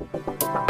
Thank you.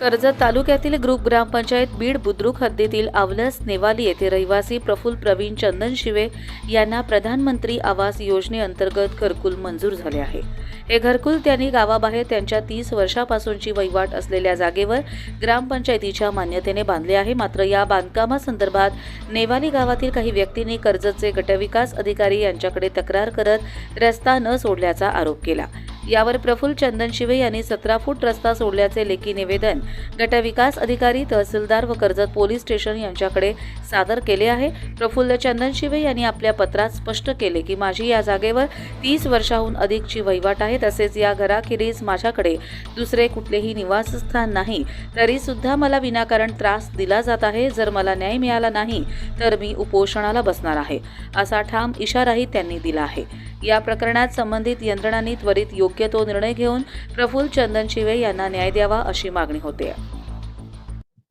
Karjat तालुक्यातील group ग्रामपंचायत बीड बुद्रुक हद्दीतील आवलस नेवाली येथे रहिवासी प्रफुल्ल प्रवीण चंदन शिवे यांना प्रधानमंत्री आवास योजनेअंतर्गत घरकुल मंजूर झाले आहे. हे घरकुल त्यांनी गावाबाहेर त्यांच्या तीस वर्षापासूनची वहिवाट असलेल्या जागेवर ग्रामपंचायतीच्या मान्यतेने बांधले आहे. मात्र या बांधकामासंदर्भात नेवाली गावातील काही व्यक्तींनी कर्जतचे गटविकास अधिकारी यांच्याकडे तक्रार करत रस्ता न सोडल्याचा आरोप केला. यावर प्रफुल्ल चंदन शिवे यांनी सतरा फूट रस्ता सोडल्याचे लेखी निवेदन गटविकास अधिकारी तहसीलदार व कर्जत पोलीस स्टेशन यांच्याकडे सादर केले आहे. प्रफुल्ल चंदन शिवे यांनी आपल्या पत्रात स्पष्ट केले की माझी या जागेवर तीस वर्षाहून अधिकची वहिवाट आहे तसेच या घराखेरीज माझ्याकडे दुसरे कुठलेही निवासस्थान नाही. तरी सुद्धा मला विनाकारण त्रास दिला जात आहे. जर मला न्याय मिळाला नाही तर मी उपोषणाला बसणार आहे. असा ठाम इशाराही त्यांनी दिला आहे. या प्रकरणात संबंधित यंत्रणांनी त्वरित योग्य तो निर्णय घेऊन प्रफुल्ल चंदनशिवे यांना न्याय द्यावा अशी मागणी होते.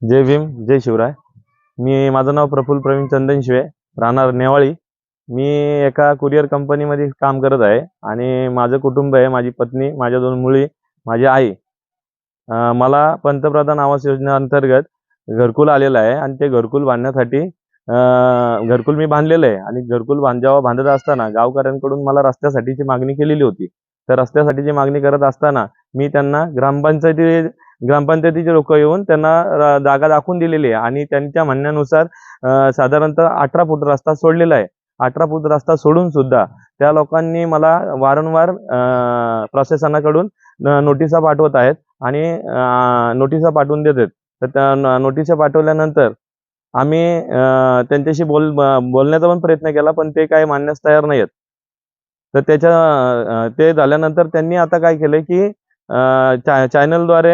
जय भीम जय शिवराय. मी माझं नाव प्रफुल्ल प्रवीण चंदन शिवे राहणार नेवाळी. मी एका कुरिअर कंपनीमध्ये काम करत आहे आणि माझं कुटुंब आहे माझी पत्नी माझ्या दोन मुली माझी आई. मला पंतप्रधान आवास योजनेअंतर्गत घरकुल आलेलं आहे आणि ते घरकुल बांधण्यासाठी घरकुल मी बांधलेलं आहे आणि घरकुल बांध जेव्हा बांधत असताना गावकऱ्यांकडून मला रस्त्यासाठीची मागणी केलेली होती. तर रस्त्यासाठीची मागणी करत असताना मी त्यांना ग्रामपंचायती ग्रामपंचायतीचे लोक येऊन त्यांना जागा दाखवून दिलेली आहे. आणि त्यांच्या म्हणण्यानुसार साधारणतः अठरा फूट रस्ता सोडलेला आहे. अठरा फूट रस्ता सोडून सुद्धा त्या लोकांनी मला वारंवार प्रशासनाकडून नोटिसा पाठवत आहेत. आणि नोटिसा पाठवून देत आहेत. तर त्या नोटिसा पाठवल्यानंतर आम्ही त्यांच्याशी बोल बोलण्याचा पण प्रयत्न केला पण ते काय मानण्यास तयार नाही आहेत तर त्याच्या ते झाल्यानंतर त्यांनी आता काय केलंय की चॅनलद्वारे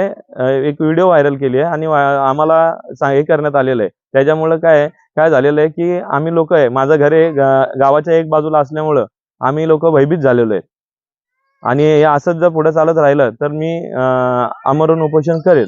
एक व्हिडिओ व्हायरल केली आहे आणि आम्हाला हे करण्यात आलेलं आहे. त्याच्यामुळं काय आहे, काय झालेलं आहे की आम्ही लोक आहे माझं घर हे गावाच्या एक बाजूला असल्यामुळं आम्ही लोक भयभीत झालेलो आहे. आणि हे असंच जर पुढे चालत राहिलं तर मी अं, आमरण उपोषण करेल.